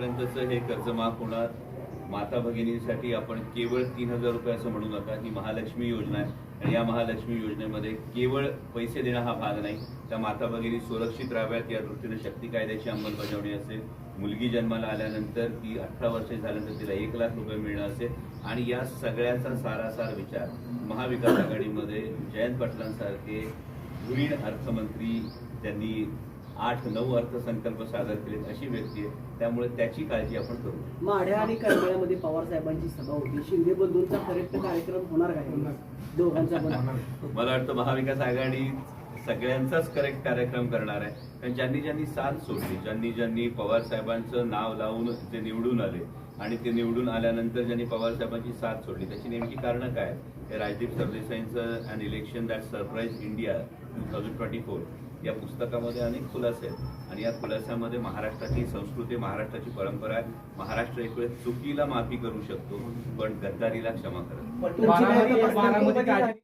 पर्यंतचं हे कर्ज माफ होणार. माता भगिनींसाठी आपण केवळ तीन हजार रुपये असं म्हणू नका. ही महालक्ष्मी योजना आहे. आणि या महालक्ष्मी योजनेमध्ये केवळ पैसे देणं हा भाग नाही. त्या माता भगिनी सुरक्षित राहाव्यात या दृष्टीने शक्ती कायद्याची अंमलबजावणी असेल. मुलगी जन्माला आल्यानंतर ती अठरा वर्षे झाल्यानंतर तिला एक लाख रुपये मिळणं असेल. आणि या सगळ्याचा सारासार विचार महाविकास आघाडीमध्ये जयंत पाटलांसारखे धुरीण अर्थमंत्री त्यांनी आठ नऊ अर्थसंकल्प सादर केलेत अशी व्यक्ती आहे. त्यामुळे त्याची काळजी आपण करू. माढ्या आणि करमाळ्यामध्ये पवार साहेबांची सभा होती. शिंदे बंधूंचा करेक्ट कार्यक्रम होणार काय दोघांचा पण. मला वाटतं महाविकास आघाडी सगळ्यांचाच करेक्ट कार्यक्रम करणार आहे. कारण ज्यांनी ज्यांनी साथ सोडली ज्यांनी ज्यांनी पवार साहेबांचं नाव लावून ते निवडून आले आणि ते निवडून आल्यानंतर ज्यांनी पवार साहेबांची साथ सोडली त्याची नेमकी कारणं काय हे राजदीप सरदेसाईंचं अन election that surprise India two thousand twenty four या पुस्तकामध्ये अनेक खुलासे आहेत. आणि या खुलासामध्ये महाराष्ट्राची संस्कृती महाराष्ट्राची परंपरा आहे. महाराष्ट्र एक वेळ चुकीला माफी करू शकतो पण गद्दारीला क्षमा करत